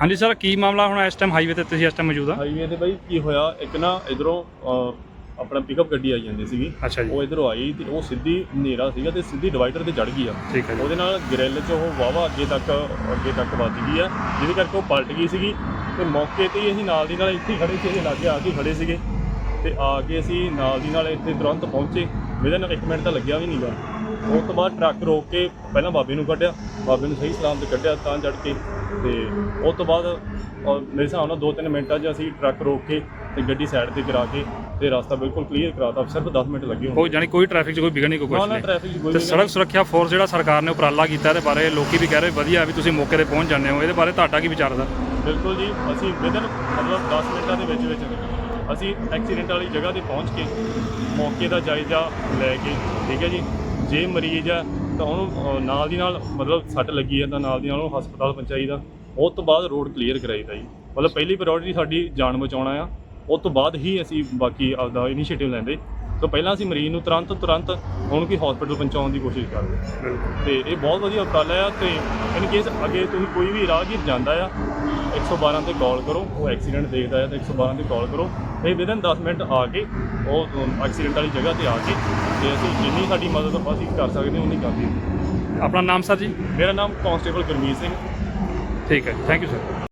ਹਾਂਜੀ ਸਰ ਕੀ ਮਾਮਲਾ ਹੁਣ ਇਸ ਟਾਈਮ ਹਾਈਵੇ ਤੇ ਤੁਸੀਂ ਇਸ ਟਾਈਮ ਮੌਜੂਦ ਆ? ਹਾਈਵੇ ਤੇ ਬਾਈ ਕੀ ਹੋਇਆ ਇੱਕ ਨਾ ਇਧਰੋਂ ਆਪਣਾ ਪਿਕਅਪ ਗੱਡੀ ਆਈ ਜਾਂਦੀ ਸੀਗੀ। ਅੱਛਾ ਜੀ। ਉਹ ਇਧਰੋਂ ਆਈ ਤੇ ਉਹ ਸਿੱਧੀ ਹਨੇਰਾ ਸੀਗਾ ਤੇ ਸਿੱਧੀ ਡਿਵਾਈਡਰ ਤੇ ਚੜ ਗਈ ਆ। ਠੀਕ ਹੈ ਉਹਦੇ ਨਾਲ ਗ੍ਰਿਲ 'ਚ ਉਹ ਵਾਵਾ ਅੱਗੇ ਤੱਕ ਅੱਗੇ ਤੱਕ ਵੱਜ ਗਈ ਆ ਜਿਹਦੇ ਕਰਕੇ ਉਹ ਪਲਟ ਗਈ ਸੀਗੀ। ਤੇ ਮੌਕੇ ਤੇ ਹੀ ਅਸੀਂ ਨਾਲ ਦੀ ਨਾਲ ਇੱਥੇ ਹੀ ਖੜੇ ਸੀ ਇਹਦੇ ਲਾਗੇ ਆ ਕੇ ਖੜੇ ਸੀਗੇ। ਤੇ ਆ ਕੇ ਅਸੀਂ ਨਾਲ ਦੀ ਨਾਲ ਇੱਥੇ ਤੁਰੰਤ ਪਹੁੰਚੇ। ਮੇਰੇ ਨਾਲ ਇੱਕ ਮਿੰਟ ਤਾਂ ਲੱਗਿਆ ਵੀ ਨਹੀਂਗਾ ਉਸ ਤੋਂ ਬਾਅਦ ਟਰੱਕ ਰੋਕ ਕੇ ਪਹਿਲਾਂ ਬਾਬੇ ਨੂੰ ਕੱਢਿਆ ਬਾਬੇ ਨੂੰ ਸਹੀ ਸਲਾਮ ਤੇ ਕੱਢਿਆ ਤਾਂ ਚੜ ਕੇ ਤੇ ਉਸ ਤੋਂ ਬਾਅਦ ਮੇਰੇ ਹਿਸਾਬ ਨਾਲ 2-3 ਮਿੰਟਾਂ 'ਚ ਅਸੀਂ ਟਰੱਕ ਰੋਕ ਕੇ ਤੇ ਗੱਡੀ ਸਾਈਡ ਤੇ ਕਰਾ ਕੇ ਤੇ ਰਸਤਾ ਬਿਲਕੁਲ ਕਲੀਅਰ ਕਰਾਤਾ। ਸਿਰਫ 10 ਮਿੰਟ ਲੱਗੇ ਹੋਣ ਕੋਈ ਜਾਨੀ ਕੋਈ ਟ੍ਰੈਫਿਕ 'ਚ ਕੋਈ ਵਿਗੜ ਨਹੀਂ ਕੋਈ ਨਾ ਨਾ ਨਹੀਂ। ਟ੍ਰੈਫਿਕ 'ਚ ਕੋਈ ਤੇ ਵੀ ਸੜਕ ਸੁਰੱਖਿਆ ਫੋਰਸ ਜਿਹੜਾ ਸਰਕਾਰ ਨੇ ਉਪਰਾਲਾ ਕੀਤਾ ਇਹਦੇ ਬਾਰੇ ਲੋਕੀ ਵੀ ਕਹਿ ਰਹੇ ਵਧੀਆ ਵੀ ਤੁਸੀਂ ਮੌਕੇ ਤੇ ਪਹੁੰਚ ਜਾਂਦੇ ਹੋ। ਇਹਦੇ ਬਾਰੇ ਤੁਹਾਡਾ ਕੀ ਵਿਚਾਰ ਦਾ? ਬਿਲਕੁਲ ਜੀ ਅਸੀਂ ਵਿਦਨ ਮਤਲਬ 10 ਮਿੰਟਾਂ ਦੇ ਵਿੱਚ ਵਿੱਚ ਅਸੀਂ ਐਕਸੀਡੈਂਟ ਵਾਲੀ ਜਗ੍ਹਾ ਤੇ ਪਹੁੰਚ ਕੇ ਮੌਕੇ ਦਾ ਜਾਇਜ਼ਾ ਲੈ ਕੇ ਠੀਕ ਹੈ ਜੀ? ਜੇ ਮਰੀਜ਼ ਆ, ਤਾਂ ਉਹਨੂੰ ਨਾਲ ਦੀ ਨਾਲ ਮਤਲਬ ਸੱਟ ਲੱਗੀ ਹੈ ਤਾਂ ਨਾਲ ਦੀ ਨਾਲ ਉਹਨੂੰ ਹਸਪਤਾਲ ਪਹੁੰਚਾਈਦਾ ਉਸ ਤੋਂ ਬਾਅਦ ਰੋਡ ਕਲੀਅਰ ਕਰਾਈਦਾ ਜੀ। ਮਤਲਬ ਪਹਿਲੀ ਪ੍ਰਾਇੋਰਟੀ ਸਾਡੀ ਜਾਨ ਬਚਾਉਣਾ ਆ। ਉਸ ਤੋਂ ਬਾਅਦ ਹੀ ਅਸੀਂ ਬਾਕੀ ਆਪਦਾ ਇਨੀਸ਼ੀਏਟਿਵ ਲੈਂਦੇ। ਤੋਂ ਪਹਿਲਾਂ ਅਸੀਂ ਮਰੀਜ਼ ਨੂੰ ਤੁਰੰਤ ਤੁਰੰਤ ਉਹਨੂੰ ਕੀ ਹਸਪੀਟਲ ਪਹੁੰਚਾਉਣ ਦੀ ਕੋਸ਼ਿਸ਼ ਕਰਦੇ ਤੇ ਇਹ ਬਹੁਤ ਵਧੀਆ ਉਪਰਾਲਾ ਆ ਤੇ ਇਨ ਕੇਸ ਅੱਗੇ ਤੁਸੀਂ ਕੋਈ ਵੀ ਰਾਹਗੀਰ ਜਾਂਦਾ ਆ 112 ਤੇ ਕਾਲ ਕਰੋ ਉਹ ਐਕਸੀਡੈਂਟ ਦੇਖਦਾ ਹੈ ਤਾਂ 112 ਤੇ ਕਾਲ ਕਰੋ ਤੇ ਵਿਦਨ 10 ਮਿੰਟ ਆ ਕੇ ਉਹ ਐਕਸੀਡੈਂਟ ਵਾਲੀ ਜਗ੍ਹਾ ਤੇ ਆ ਕੇ ਤੇ ਅਸੀਂ ਜਿੰਨੀ ਸਾਡੀ ਮਦਦ ਅਸੀਂ ਕਰ ਸਕਦੇ ਹਾਂ ਉਨੀ ਕਰਦੇ ਆਪਣਾ ਨਾਮ ਸਰ ਜੀ? ਮੇਰਾ ਨਾਮ ਕਾਂਸਟੇਬਲ ਗੁਰਮੀਤ ਸਿੰਘ। ਠੀਕ ਹੈ ਥੈਂਕ ਯੂ ਸਰ